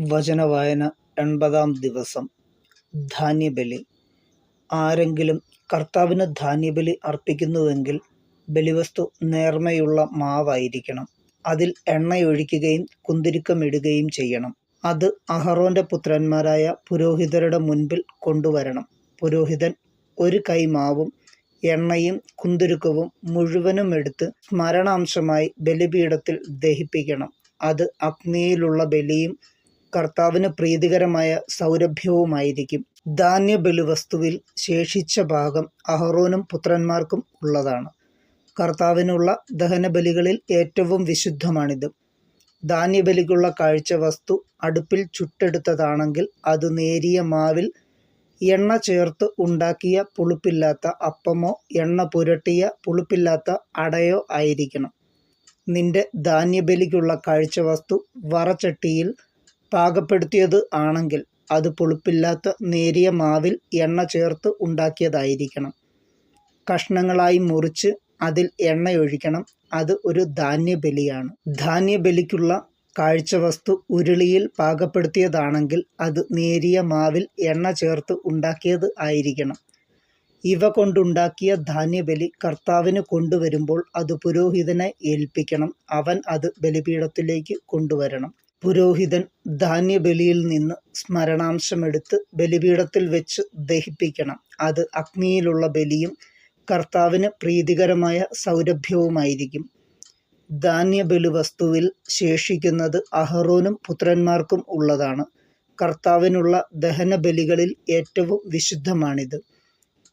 വചനവായന എൺപതാം ദിവസം. ധാന്യബലി. ആരെങ്കിലും കർത്താവിന് ധാന്യബലി അർപ്പിക്കുന്നുവെങ്കിൽ ബലിവസ്തു നേർമയുള്ള മാവായിരിക്കണം. അതിൽ എണ്ണയൊഴിക്കുകയും കുന്തിരിക്കമിടുകയും ചെയ്യണം. അത് അഹറോന്റെ പുത്രന്മാരായ പുരോഹിതരുടെ മുൻപിൽ കൊണ്ടുവരണം. പുരോഹിതൻ ഒരു കൈ മാവും എണ്ണയും കുന്തുരുക്കവും മുഴുവനും എടുത്ത് സ്മരണാംശമായി ബലിപീഠത്തിൽ ദഹിപ്പിക്കണം. അത് അഗ്നിയിലുള്ള ബലിയും കർത്താവിന് പ്രീതികരമായ സൗരഭ്യവുമായിരിക്കും. ധാന്യബലിവസ്തുവിൽ ശേഷിച്ച ഭാഗം അഹറോനും പുത്രന്മാർക്കും ഉള്ളതാണ്. കർത്താവിനുള്ള ദഹനബലികളിൽ ഏറ്റവും വിശുദ്ധമാണിത്. ധാന്യബലിക്കുള്ള കാഴ്ച വസ്തു അടുപ്പിൽ ചുട്ടെടുത്തതാണെങ്കിൽ അത് നേരിയ മാവിൽ എണ്ണ ചേർത്ത് ഉണ്ടാക്കിയ പുളിപ്പില്ലാത്ത അപ്പമോ എണ്ണ പുരട്ടിയ പുളിപ്പില്ലാത്ത അടയോ ആയിരിക്കണം. നിന്റെ ധാന്യബലിക്കുള്ള കാഴ്ച വസ്തു വറചട്ടിയിൽ പാകപ്പെടുത്തിയത് ആണെങ്കിൽ അത് പുളിപ്പില്ലാത്ത നേരിയ മാവിൽ എണ്ണ ചേർത്ത് ഉണ്ടാക്കിയതായിരിക്കണം. കഷ്ണങ്ങളായി മുറിച്ച് അതിൽ എണ്ണയൊഴിക്കണം അത് ഒരു ധാന്യബലിയാണ്. ധാന്യബലിക്കുള്ള കാഴ്ചവസ്തു ഉരുളിയിൽ പാകപ്പെടുത്തിയതാണെങ്കിൽ അത് നേരിയ മാവിൽ എണ്ണ ചേർത്ത് ഉണ്ടാക്കിയത് ആയിരിക്കണം. ഇവ കൊണ്ടുണ്ടാക്കിയ ധാന്യബലി കർത്താവിന് കൊണ്ടുവരുമ്പോൾ അത് പുരോഹിതനെ ഏൽപ്പിക്കണം. അവൻ അത് ബലിപീഠത്തിലേക്ക് കൊണ്ടുവരണം. പുരോഹിതൻ ധാന്യബലിയിൽ നിന്ന് സ്മരണാംശമെടുത്ത് ബലിപീഠത്തിൽ വെച്ച് ദഹിപ്പിക്കണം. അത് അഗ്നിയിലുള്ള ബലിയും കർത്താവിന് പ്രീതികരമായ സൗരഭ്യവുമായിരിക്കും. ധാന്യബലി വസ്തുവിൽ ശേഷിക്കുന്നത് അഹറോനും പുത്രന്മാർക്കും ഉള്ളതാണ്. കർത്താവിനുള്ള ദഹനബലികളിൽ ഏറ്റവും വിശുദ്ധമാണിത്.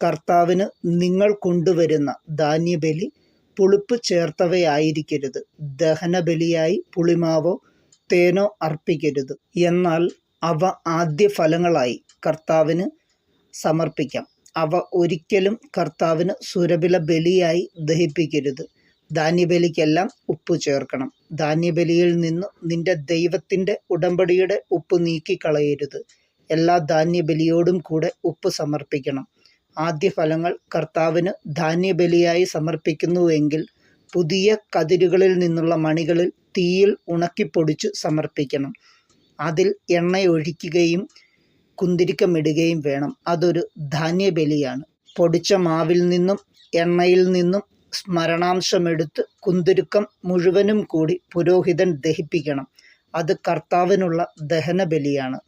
കർത്താവിന് നിങ്ങൾ കൊണ്ടുവരുന്ന ധാന്യബലി പുളിപ്പ് ചേർത്തവയായിരിക്കരുത്. ദഹനബലിയായി പുളിമാവോ തേനോ അർപ്പിക്കരുത്. എന്നാൽ അവ ആദ്യ ഫലങ്ങളായി കർത്താവിന് സമർപ്പിക്കാം. അവ ഒരിക്കലും കർത്താവിന് സുരബില ബലിയായി ദഹിപ്പിക്കരുത്. ധാന്യബലിക്കെല്ലാം ഉപ്പ് ചേർക്കണം. ധാന്യബലിയിൽ നിന്ന് നിന്റെ ദൈവത്തിന്റെ ഉടമ്പടിയുടെ ഉപ്പ് നീക്കിക്കളയരുത്. എല്ലാ ധാന്യബലിയോടും കൂടെ ഉപ്പ് സമർപ്പിക്കണം. ആദ്യ ഫലങ്ങൾ കർത്താവിന് ധാന്യബലിയായി സമർപ്പിക്കുന്നുവെങ്കിൽ പുതിയ കതിരുകളിൽ നിന്നുള്ള മണികളിൽ തീയിൽ ഉണക്കിപ്പൊടിച്ചു സമർപ്പിക്കണം. അതിൽ എണ്ണയൊഴിക്കുകയും കുന്തിരിക്കമിടുകയും വേണം. അതൊരു ധാന്യബലിയാണ്. പൊടിച്ച മാവിൽ നിന്നും എണ്ണയിൽ നിന്നും സ്മരണാംശമെടുത്ത് കുന്തിരുക്കം മുഴുവനും കൂടി പുരോഹിതൻ ദഹിപ്പിക്കണം. അത് കർത്താവിനുള്ള ദഹനബലിയാണ്.